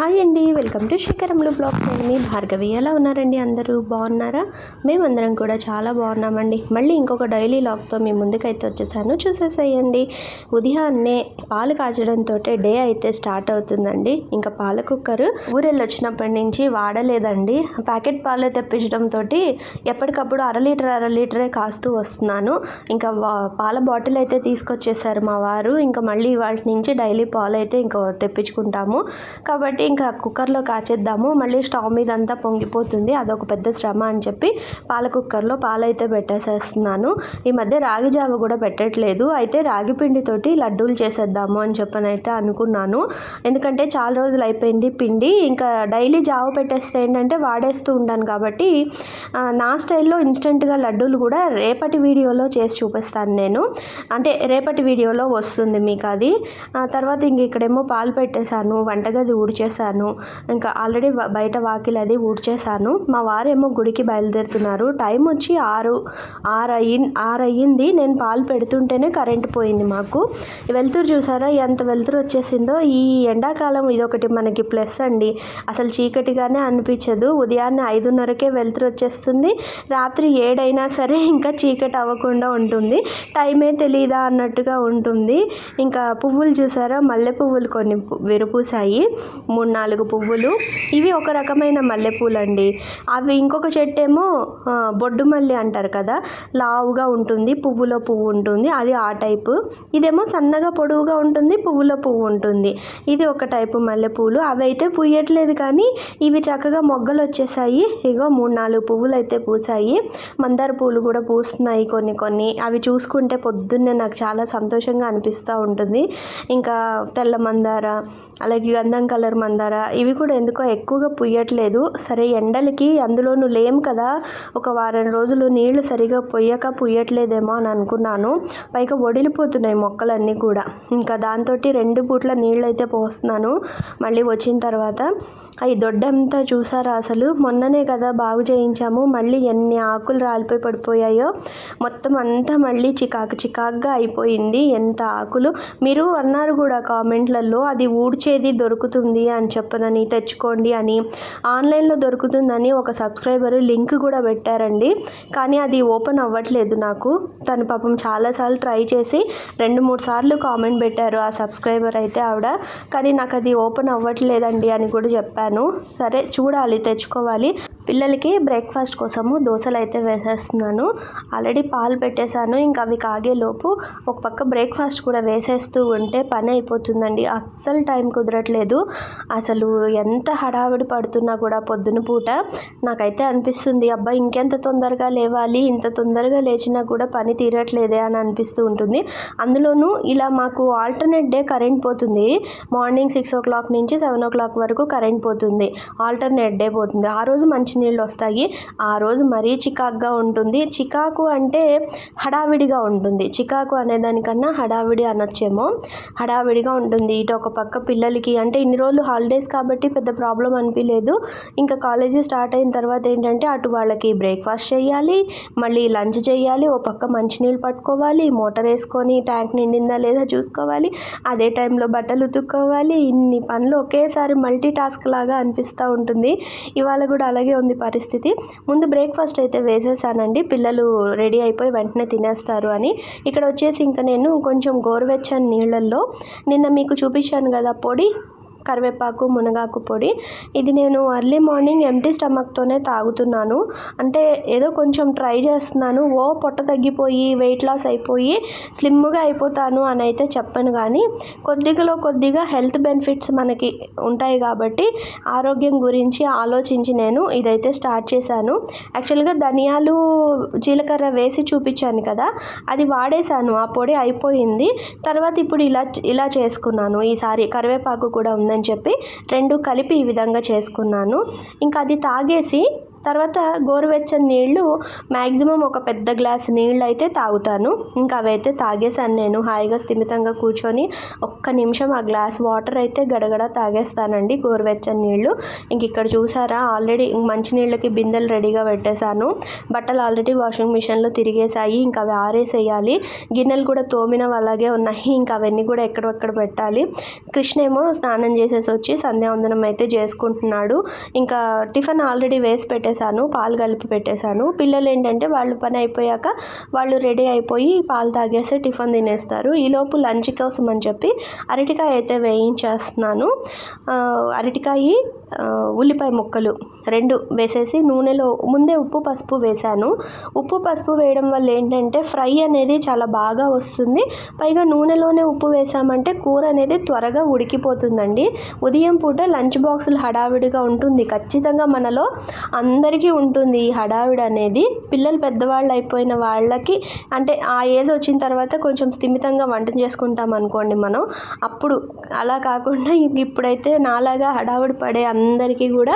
Hi అండి welcome to శేఖరంలో blogs. నేను మీ భార్గవి. ఎలా ఉన్నారండి అందరూ? బాగున్నారా? మేమందరం కూడా చాలా బాగున్నామండి. మళ్ళీ ఇంకొక డైలీ లాగ్తో మీ ముందుకైతే వచ్చేసాను. చూసేసేయండి. ఉదయాన్నే పాలు కాచడంతో డే అయితే స్టార్ట్ అవుతుందండి. ఇంకా పాల కుక్కర్ ఊరెళ్ళి వచ్చినప్పటి నుంచి వాడలేదండి. ప్యాకెట్ పాలు తెప్పించడంతో ఎప్పటికప్పుడు అర లీటర్ అర లీటరే కాస్తూ వస్తున్నాను. ఇంకా పాల బాటిల్ అయితే తీసుకొచ్చేసారు మా వారు. ఇంకా మళ్ళీ వాటి నుంచి డైలీ పాలు అయితే ఇంకా తెప్పించుకుంటాము. కాబట్టి ఇంకా కుక్కర్లో కాచేద్దాము. మళ్ళీ స్టవ్ మీద అంతా పొంగిపోతుంది. అదొక పెద్ద శ్రమ అని చెప్పి పాల కుక్కర్లో పాలైతే పెట్టేసేస్తున్నాను. ఈ మధ్య రాగి జావ కూడా పెట్టట్లేదు. అయితే రాగి పిండితోటి లడ్డూలు చేసేద్దాము అని చెప్పని అయితే అనుకున్నాను. ఎందుకంటే చాలా రోజులు అయిపోయింది పిండి. ఇంకా డైలీ జావ పెట్టేస్తే ఏంటంటే వాడేస్తూ ఉంటాను కాబట్టి నా స్టైల్లో ఇన్స్టెంట్గా లడ్డూలు కూడా రేపటి వీడియోలో చేసి చూపిస్తాను నేను. అంటే రేపటి వీడియోలో వస్తుంది మీకు అది. తర్వాత ఇంక ఇక్కడేమో పాలు పెట్టేశాను. వంటగది ఊడ్చేసాను ఇంకా ఆల్రెడీ బయట వాకిలి అది ఊడ్చేశాను. మా వారేమో గుడికి బయలుదేరుతున్నారు. టైం వచ్చి ఆరు ఆరు అయ్యి ఆరు అయ్యింది నేను పాలు పెడుతుంటేనే కరెంట్ పోయింది మాకు. వెలుతురు చూసారా? ఎంత వెలుతురు వచ్చేసిందో. ఈ ఎండాకాలం ఇదొకటి మనకి ప్లస్ అండి. అసలు చీకటిగానే అనిపించదు. ఉదయాన్నే ఐదున్నరకే వెలుతురు వచ్చేస్తుంది. రాత్రి ఏడైనా సరే ఇంకా చీకటి అవ్వకుండా ఉంటుంది. టైమే తెలియదా అన్నట్టుగా ఉంటుంది. ఇంకా పువ్వులు చూసారా? మల్లె పువ్వులు కొన్ని పు- విరపూసాయి మూడు నాలుగు పువ్వులు. ఇవి ఒక రకమైన మల్లెపూలు అండి అవి ఇంకొక చెట్టు ఏమో బొడ్డు మల్లె అంటారు కదా లావుగా ఉంటుంది పువ్వులో పువ్వు ఉంటుంది అది ఆ టైపు. ఇదేమో సన్నగా పొడవుగా ఉంటుంది పువ్వులో పువ్వు ఉంటుంది. ఇది ఒక టైపు మల్లెపూలు. అవి అయితే పూయట్లేదు కానీ ఇవి చక్కగా మొగ్గలు వచ్చేసాయి ఇగో మూడు నాలుగు పువ్వులు అయితే పూసాయి మందార పూలు కూడా పూస్తున్నాయి కొన్ని కొన్ని. అవి చూసుకుంటే పొద్దున్నే నాకు చాలా సంతోషంగా అనిపిస్తూ ఉంటుంది. ఇంకా తెల్ల మందార అలాగే గంధం కలర్ మందార ఇవి కూడా ఎందుకో ఎక్కువగా పుయ్యట్లేదు. సరే ఎండలకి అందులోనూ లేం కదా. ఒక వారం రోజులు నీళ్ళు సరిగా పొయ్యక పుయ్యట్లేదేమో అని అనుకున్నాను. పైగా ఒడిలిపోతున్నాయి మొక్కలన్నీ కూడా. ఇంకా దాంతో రెండు పూట్ల నీళ్ళు అయితే పోస్తున్నాను. మళ్ళీ వచ్చిన తర్వాత అవి దొడ్డంతా చూసారా అసలు? మొన్ననే కదా బాగు చేయించాము. మళ్ళీ ఎన్ని ఆకులు రాలిపోయి పడిపోయాయో. మొత్తం అంతా మళ్ళీ చికాకు చికాకుగా అయిపోయింది. ఎంత ఆకులు? మీరు అన్నారు కూడా కామెంట్లలో అది ఊడ్చేది దొరుకుతుంది అని అని చెప్పనని తెచ్చుకోండి అని. ఆన్లైన్లో దొరుకుతుందని ఒక సబ్స్క్రైబర్ లింక్ కూడా పెట్టారండి. కానీ అది ఓపెన్ అవ్వట్లేదు నాకు. తను పాపం చాలాసార్లు ట్రై చేసి రెండు మూడు సార్లు కామెంట్ పెట్టారు ఆ సబ్స్క్రైబర్ అయితే ఆవిడ. కానీ నాకు అది ఓపెన్ అవ్వట్లేదండి అని కూడా చెప్పాను. సరే చూడాలి తెచ్చుకోవాలి. పిల్లలకి బ్రేక్ఫాస్ట్ కోసము దోశలు అయితే వేసేస్తున్నాను. ఆల్రెడీ పాలు పెట్టేశాను. ఇంకా అవి కాగేలోపు ఒక పక్క బ్రేక్ఫాస్ట్ కూడా వేసేస్తూ ఉంటే పని అయిపోతుందండి. అస్సలు టైం కుదరట్లేదు. అసలు ఎంత హడావిడి పడుతున్నా కూడా పొద్దున పూట నాకైతే అనిపిస్తుంది అబ్బా ఇంకెంత తొందరగా లేవాలి ఇంత తొందరగా లేచినా కూడా పని తీరట్లేదే అని అనిపిస్తూ ఉంటుంది. అందులోనూ ఇలా మాకు ఆల్టర్నేట్ డే కరెంట్ పోతుంది. మార్నింగ్ సిక్స్ ఓ క్లాక్ నుంచి సెవెన్ ఓ క్లాక్ వరకు కరెంట్ పోతుంది. ఆల్టర్నేట్ డే పోతుంది. ఆ రోజు మంచి మంచినీళ్ళు వస్తాయి. ఆ రోజు మరీ చికాకుగా ఉంటుంది. చికాకు అంటే హడావిడిగా ఉంటుంది. చికాకు అనేదానికన్నా హడావిడి అనొచ్చేమో. హడావిడిగా ఉంటుంది. ఇటు ఒక పక్క పిల్లలకి అంటే ఇన్ని రోజులు హాలిడేస్ కాబట్టి పెద్ద ప్రాబ్లం అనిపించలేదు ఇంకా కాలేజీ స్టార్ట్ అయిన తర్వాత ఏంటంటే అటు వాళ్ళకి బ్రేక్ఫాస్ట్ చేయాలి. మళ్ళీ లంచ్ చేయాలి. ఓ పక్క మంచినీళ్ళు పట్టుకోవాలి. మోటార్ వేసుకొని ట్యాంక్ నిండిందా లేదా చూసుకోవాలి. అదే టైంలో బట్టలు ఉతుక్కోవాలి. ఇన్ని పనులు ఒకేసారి మల్టీ టాస్క్ లాగా అనిపిస్తూ ఉంటుంది. ఇవాళ కూడా అలాగే ఉంది పరిస్థితి. ముందు బ్రేక్ఫాస్ట్ అయితే వేసేసానండి. పిల్లలు రెడీ అయిపోయి వెంటనే తినేస్తారు అని. ఇక్కడ వచ్చేసి ఇంకా నేను కొంచెం గోరువెచ్చని నీళ్ళల్లో నిన్న మీకు చూపించాను కదా పొడి. కరివేపాకు మునగాకు పొడి. ఇది నేను ఎర్లీ మార్నింగ్ ఎంటీ స్టమక్తోనే తాగుతున్నాను. అంటే ఏదో కొంచెం ట్రై చేస్తున్నాను. ఓ పొట్ట తగ్గిపోయి వెయిట్ లాస్ అయిపోయి స్లిమ్గా అయిపోతాను అని అయితే చెప్పను కానీ కొద్దిగలో కొద్దిగా హెల్త్ బెనిఫిట్స్ మనకి ఉంటాయి కాబట్టి ఆరోగ్యం గురించి ఆలోచించి నేను ఇదైతే స్టార్ట్ చేశాను. యాక్చువల్గా ధనియాలు జీలకర్ర వేసి చూపించాను కదా అది వాడేశాను. ఆ పొడి అయిపోయింది. తర్వాత ఇప్పుడు ఇలా ఇలా చేసుకున్నాను. ఈసారి కరివేపాకు కూడా ఉంది. ఉందని చెప్పి రెండు కలిపి ఈ విధంగా చేసుకున్నాను. ఇంకా అది తాగేసి తర్వాత గోరువెచ్చని నీళ్ళు మ్యాక్సిమం ఒక పెద్ద గ్లాస్ నీళ్ళు అయితే తాగుతాను. ఇంకా అవైతే తాగేసాను నేను. హాయిగా స్థిమితంగా కూర్చొని ఒక్క నిమిషం ఆ గ్లాస్ వాటర్ అయితే గడగడ తాగేస్తానండి గోరువెచ్చని నీళ్ళు. ఇంక ఇక్కడ చూసారా ఆల్రెడీ మంచినీళ్ళకి బిందెలు రెడీగా పెట్టేశాను. బట్టలు ఆల్రెడీ వాషింగ్ మిషన్లో తిరిగేసాయి ఇంకా అవి ఆరేసేయాలి. గిన్నెలు కూడా తోమినవి అలాగే ఉన్నాయి. ఇంకా అవన్నీ కూడా ఎక్కడెక్కడ పెట్టాలి. కృష్ణ ఏమో స్నానం చేసేసి వచ్చి సంధ్యావందనం అయితే చేసుకుంటున్నాడు. ఇంకా టిఫిన్ ఆల్రెడీ వేసి పెట్టేశాను పాలు కలిపి పెట్టేశాను. పిల్లలు ఏంటంటే వాళ్ళు పని అయిపోయాక వాళ్ళు రెడీ అయిపోయి పాలు తాగేసి టిఫిన్ తినేస్తారు. ఈలోపు లంచ్ కోసం అని చెప్పి అరటికాయ అయితే వేయించేస్తున్నాను. అరటికాయ ఉల్లిపాయ ముక్కలు రెండు వేసేసి నూనెలో ముందే ఉప్పు పసుపు వేశాను. ఉప్పు పసుపు వేయడం వల్ల ఏంటంటే ఫ్రై అనేది చాలా బాగా వస్తుంది. పైగా నూనెలోనే ఉప్పు వేసామంటే కూర అనేది త్వరగా ఉడికిపోతుందండి. ఉదయం పూట లంచ్ బాక్సులు హడావిడిగా ఉంటుంది. ఖచ్చితంగా మనలో అందరికీ ఉంటుంది ఈ హడావిడి అనేది. పిల్లలు పెద్దవాళ్ళు అయిపోయిన వాళ్ళకి అంటే ఆ ఏజ్ వచ్చిన తర్వాత కొంచెం స్థిమితంగా వంట చేసుకుంటాం అనుకోండి మనం. అప్పుడు అలా కాకుండా ఇప్పుడైతే నాలాగా హడావిడి పడే అందరికీ కూడా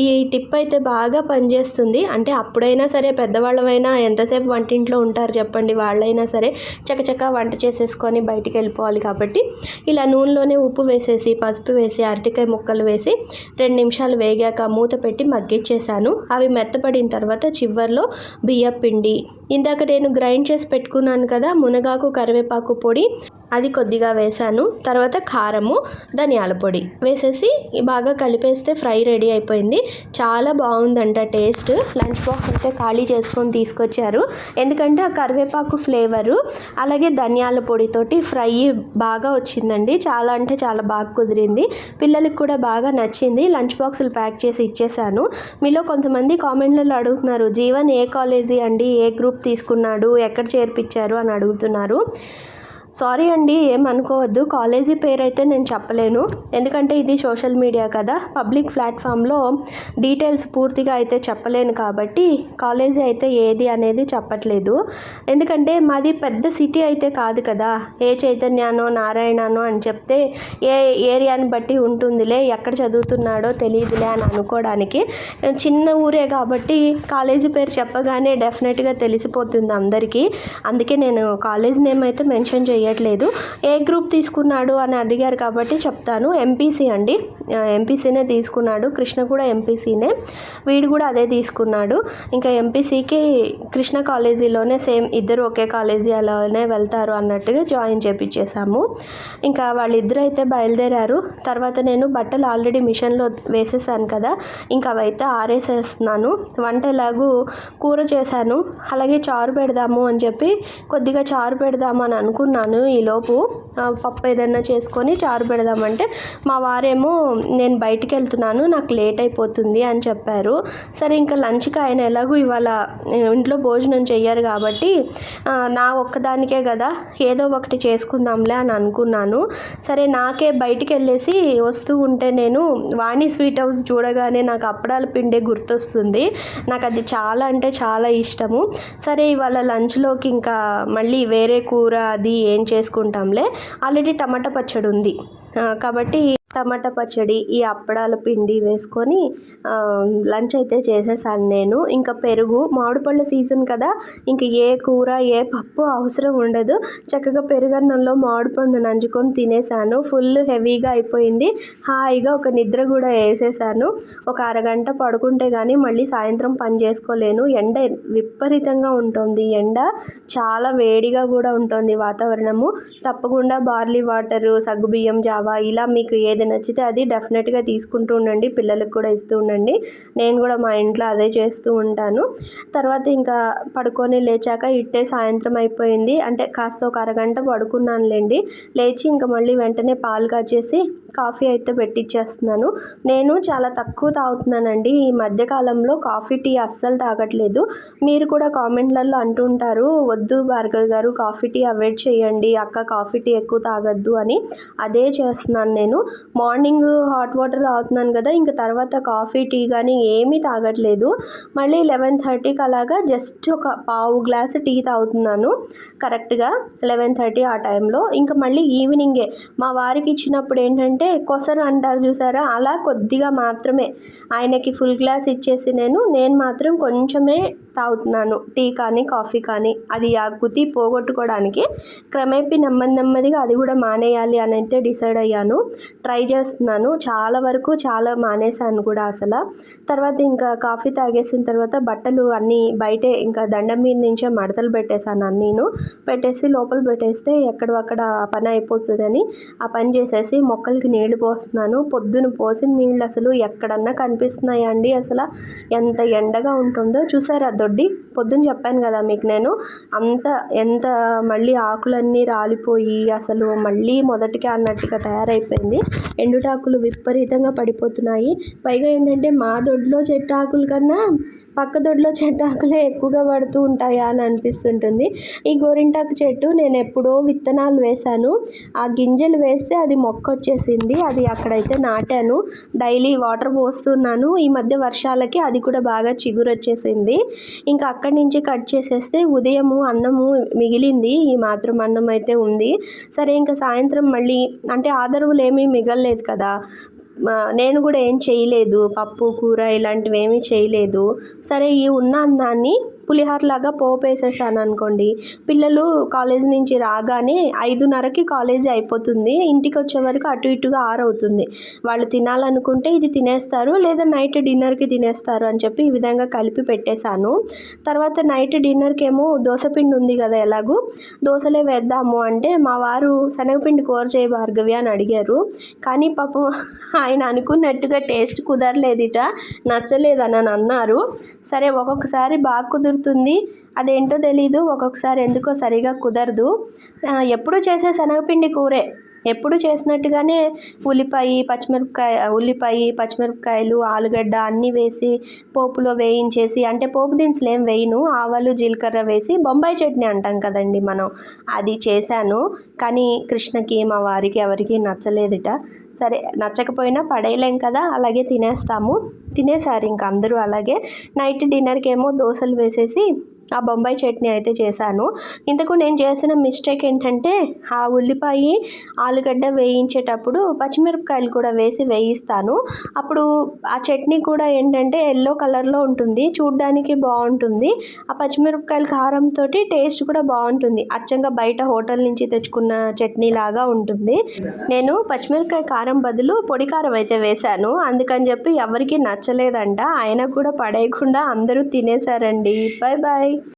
ఈ టిప్ అయితే బాగా పనిచేస్తుంది. అంటే అప్పుడైనా సరే పెద్దవాళ్ళమైనా ఎంతసేపు వంటింట్లో ఉంటారు చెప్పండి. వాళ్ళైనా సరే చకచకా వంట చేసేసుకొని బయటికి వెళ్ళిపోవాలి కాబట్టి ఇలా నూనెలోనే ఉప్పు వేసేసి పసుపు వేసి అరటికాయ ముక్కలు వేసి రెండు నిమిషాలు వేగాక మూత పెట్టి మగ్గిచ్చేసాను అవి మెత్తపడిన తర్వాత చివర్లో బియ్య పిండి ఇందాక నేను గ్రైండ్ చేసి పెట్టుకున్నాను కదా మునగాకు కరివేపాకు పొడి. అది కొద్దిగా వేసాను. తర్వాత కారము ధనియాల పొడి వేసేసి బాగా కలిపేస్తే ఫ్రై రెడీ అయిపోయింది. చాలా బాగుందంట టేస్ట్. లంచ్ బాక్స్ అయితే ఖాళీ చేసుకొని తీసుకొచ్చారు. ఎందుకంటే ఆ కరివేపాకు ఫ్లేవరు అలాగే ధనియాల పొడితోటి ఫ్రై బాగా వచ్చిందండి. చాలా అంటే చాలా బాగా కుదిరింది. పిల్లలకి కూడా బాగా నచ్చింది. లంచ్ బాక్సులు ప్యాక్ చేసి ఇచ్చేసాను. మీలో కొంతమంది కామెంట్లలో అడుగుతున్నారు జీవన్ ఏ కాలేజీ అండి? ఏ గ్రూప్ తీసుకున్నాడు? ఎక్కడ చేర్పించారు? అని అడుగుతున్నారు. సారీ అండి ఏమనుకోవద్దు కాలేజీ పేరు అయితే నేను చెప్పలేను. ఎందుకంటే ఇది సోషల్ మీడియా కదా. పబ్లిక్ ప్లాట్ఫామ్లో డీటెయిల్స్ పూర్తిగా అయితే చెప్పలేను కాబట్టి కాలేజీ అయితే ఏది అనేది చెప్పట్లేదు. ఎందుకంటే మాది పెద్ద సిటీ అయితే కాదు కదా. ఏ చైతన్యానో నారాయణనో అని చెప్తే ఏ ఏరియాని బట్టి ఉంటుందిలే ఎక్కడ చదువుతున్నాడో తెలియదులే అని అనుకోవడానికి. చిన్న ఊరే కాబట్టి కాలేజీ పేరు చెప్పగానే డెఫినెట్గా తెలిసిపోతుంది అందరికీ. అందుకే నేను కాలేజ్ నేమ్ అయితే మెన్షన్ తెలియట్లేదు. ఏ గ్రూప్ తీసుకున్నాడు అని అడిగారు కాబట్టి చెప్తాను. ఎంపీసీ అండి. ఎంపీసీనే తీసుకున్నాడు. కృష్ణ కూడా ఎంపీసీనే వీడు కూడా అదే తీసుకున్నాడు. ఇంకా ఎంపీసీకి కృష్ణ కాలేజీలోనే సేమ్ ఇద్దరు ఒకే కాలేజీ అలానే వెళ్తారు అన్నట్టుగా జాయిన్ చేపించేశాము ఇంకా వాళ్ళిద్దరు అయితే బయలుదేరారు. తర్వాత నేను బట్టలు ఆల్రెడీ మిషన్లో వేసేసాను కదా. ఇంకా అవైతే ఆరేసేస్తున్నాను. వంట ఎలాగూ కూర చేశాను. అలాగే చారు పెడదాము అని చెప్పి కొద్దిగా చారు పెడదాము అని అనుకున్నాను. ఈలోపు పప్పు ఏదైనా చేసుకొని చారు పెడదామంటే మా వారేమో నేను బయటికి వెళ్తున్నాను నాకు లేట్ అయిపోతుంది అని చెప్పారు. సరే ఇంకా లంచ్కి ఆయన ఎలాగూ ఇవాళ ఇంట్లో భోజనం చెయ్యరు కాబట్టి నా ఒక్కదానికే కదా ఏదో ఒకటి చేసుకుందాంలే అని అనుకున్నాను. సరే నాకే బయటికి వెళ్ళేసి వస్తూ ఉంటే నేను వాణి స్వీట్ హౌస్ చూడగానే నాకు అప్పడాల పిండే గుర్తొస్తుంది. నాకు అది చాలా అంటే చాలా ఇష్టము. సరే ఇవాళ లంచ్లోకి ఇంకా మళ్ళీ వేరే కూర అది చేసుకుంటాంలే? ఆల్రెడీ టమాటా పచ్చడి ఉంది. ఆ, కాబట్టి టమాటా పచ్చడి ఈ అప్పడాల పిండి వేసుకొని లంచ్ అయితే చేసేసాను నేను. ఇంకా పెరుగు మామిడిపళ్ళ సీజన్ కదా ఇంకా ఏ కూర ఏ పప్పు అవసరం ఉండదు. చక్కగా పెరుగన్నంలో మామిడిపండు నంచుకొని తినేసాను. ఫుల్ హెవీగా అయిపోయింది. హాయిగా ఒక నిద్ర కూడా వేసేసాను. ఒక అరగంట పడుకుంటే కానీ మళ్ళీ సాయంత్రం పని చేసుకోలేను. ఎండ విపరీతంగా ఉంటుంది. ఎండ చాలా వేడిగా కూడా ఉంటుంది వాతావరణము. తప్పకుండా బార్లీ వాటరు సగ్గుబియ్యం జావా ఇలా మీకు ఏదైనా ఏది నచ్చితే అది డెఫినెట్గా తీసుకుంటూ ఉండండి పిల్లలకు కూడా ఇస్తూ ఉండండి. నేను కూడా మా ఇంట్లో అదే చేస్తూ ఉంటాను. తర్వాత ఇంకా పడుకొని లేచాక ఇట్టే సాయంత్రం అయిపోయింది. అంటే కాస్త ఒక అరగంట పడుకున్నానులేండి. లేచి ఇంకా మళ్ళీ వెంటనే పాలు కాచేసి కాఫీ అయితే పెట్టిచ్చేస్తున్నాను. నేను చాలా తక్కువ తాగుతున్నానండి. ఈ మధ్యకాలంలో కాఫీ టీ అస్సలు తాగట్లేదు. మీరు కూడా కామెంట్లలో అంటుంటారు వద్దు భార్గవ్ గారు కాఫీ టీ అవాయిడ్ చేయండి. అక్క కాఫీ టీ ఎక్కువ తాగొద్దు అని. అదే చేస్తున్నాను నేను. మార్నింగ్ హాట్ వాటర్ తాగుతున్నాను కదా ఇంకా తర్వాత కాఫీ టీ కానీ ఏమీ తాగట్లేదు. మళ్ళీ లెవెన్ థర్టీకి అలాగా జస్ట్ ఒక పావు గ్లాస్ టీ తాగుతున్నాను. కరెక్ట్గా లెవెన్ థర్టీ ఆ టైంలో. ఇంకా మళ్ళీ ఈవినింగే. మా వారికి ఇచ్చినప్పుడు ఏంటంటే అంటే కొసరు అంటారు చూసారా? అలా కొద్దిగా మాత్రమే. ఆయనకి ఫుల్ గ్లాస్ ఇచ్చేసి నేను నేను మాత్రం కొంచెమే తాగుతున్నాను. టీ కానీ కాఫీ కానీ. అది ఆ గుతి పోగొట్టుకోవడానికి క్రమేపీ నెమ్మది నెమ్మదిగా అది కూడా మానేయాలి అని అయితే డిసైడ్ అయ్యాను. ట్రై చేస్తున్నాను. చాలా వరకు చాలా మానేశాను కూడా అసలు. తర్వాత ఇంకా కాఫీ తాగేసిన తర్వాత బట్టలు అన్నీ బయటే ఇంకా దండం మీద నుంచే మడతలు పెట్టేశాను అన్నీను పెట్టేసి లోపల పెట్టేస్తే ఎక్కడక్కడ పని అయిపోతుందని ఆ పని చేసేసి మొక్కలకి నీళ్ళు పోస్తున్నాను. పొద్దున పోసిన నీళ్ళు అసలు ఎక్కడన్నా కనిపిస్తున్నాయా అండి అసలు. ఎంత ఎండగా ఉంటుందో చూసారా? తొడ్డి పొద్దున్న చెప్పాను కదా మీకు నేను అంత ఎంత మళ్ళీ ఆకులన్నీ రాలిపోయి అసలు మళ్ళీ మొదటికి అన్నట్టుగా తయారైపోయింది. ఎండుటాకులు విపరీతంగా పడిపోతున్నాయి. పైగా ఏంటంటే మా దొడ్లో చెట్టు ఆకుల కన్నా పక్క దొడ్లో చెట్టు ఆకులే ఎక్కువగా పడుతూ ఉంటాయా అని అనిపిస్తుంటుంది. ఈ గోరింటాకు చెట్టు నేను ఎప్పుడో విత్తనాలు వేశాను. ఆ గింజలు వేస్తే అది మొక్క వచ్చేసింది. అది అక్కడైతే నాటాను. డైలీ వాటర్ పోస్తున్నాను. ఈ మధ్య వర్షాలకి అది కూడా బాగా చిగురు వచ్చేసింది. ఇంకా అక్కడి నుంచి కట్ చేసేస్తే ఉదయము అన్నము మిగిలింది. ఈ మాత్రం అన్నం అయితే ఉంది. సరే ఇంకా సాయంత్రం మళ్ళీ అంటే ఆదరువులు ఏమీ మిగలలేదు కదా. నేను కూడా ఏం చేయలేదు. పప్పు కూర ఇలాంటివి ఏమీ చేయలేదు. సరే ఈ ఉన్న అన్నాన్ని పులిహోరలాగా పోపు వేసేసాను అనుకోండి పిల్లలు కాలేజ్ నుంచి రాగానే ఐదున్నరకి కాలేజీ అయిపోతుంది. ఇంటికి వచ్చే వరకు అటు ఇటుగా ఆరవుతుంది. వాళ్ళు తినాలనుకుంటే ఇది తినేస్తారు లేదా నైట్ డిన్నర్కి తినేస్తారు అని చెప్పి ఈ విధంగా కలిపి పెట్టేశాను. తర్వాత నైట్ డిన్నర్కి ఏమో దోసపిండి ఉంది కదా ఎలాగూ. దోశలే వేద్దాము అంటే మా వారు శనగపిండి కూర చేయ భార్గవి అని అడిగారు. కానీ పాపం ఆయన అనుకున్నట్టుగా టేస్ట్ కుదరలేదిట నచ్చలేదని అని అన్నారు. సరే ఒక్కొక్కసారి బాగా కుదురుతుంది అదేంటో తెలీదు. ఒక్కొక్కసారి ఎందుకో సరిగా కుదరదు. ఎప్పుడు చేసే శనగపిండి కూరే. ఎప్పుడు చేసినట్టుగానే ఉల్లిపాయ పచ్చిమిరపకాయ ఉల్లిపాయ పచ్చిమిరపకాయలు ఆలుగడ్డ అన్నీ వేసి పోపులో వేయించేసి అంటే పోపు దినుసులు ఏం వేయను ఆవాలు జీలకర్ర వేసి బొంబాయి చట్నీ అంటాం కదండి మనం. అది చేశాను కానీ కృష్ణకి మా వారికి ఎవరికి నచ్చలేదుట. సరే నచ్చకపోయినా పడేయలేం కదా అలాగే తినేస్తాము. తినేసారు ఇంక అందరూ అలాగే. నైట్ డిన్నర్కి ఏమో దోశలు వేసేసి ఆ బొంబాయి చట్నీ అయితే చేశాను. ఇంతకు నేను చేసిన మిస్టేక్ ఏంటంటే ఆ ఉల్లిపాయ ఆలుగడ్డ వేయించేటప్పుడు పచ్చిమిరపకాయలు కూడా వేసి వేయిస్తాను. అప్పుడు ఆ చట్నీ కూడా ఏంటంటే ఎల్లో కలర్లో ఉంటుంది. చూడ్డానికి బాగుంటుంది. ఆ పచ్చిమిరపకాయల కారంతో టేస్ట్ కూడా బాగుంటుంది. అచ్చంగా బయట హోటల్ నుంచి తెచ్చుకున్న చట్నీ లాగా ఉంటుంది. నేను పచ్చిమిరపకాయ కారం బదులు పొడి కారం అయితే వేశాను. అందుకని చెప్పి ఎవరికి నచ్చలేదంట. ఆయన కూడా పడేయకుండా అందరూ తినేశారండి. Bye bye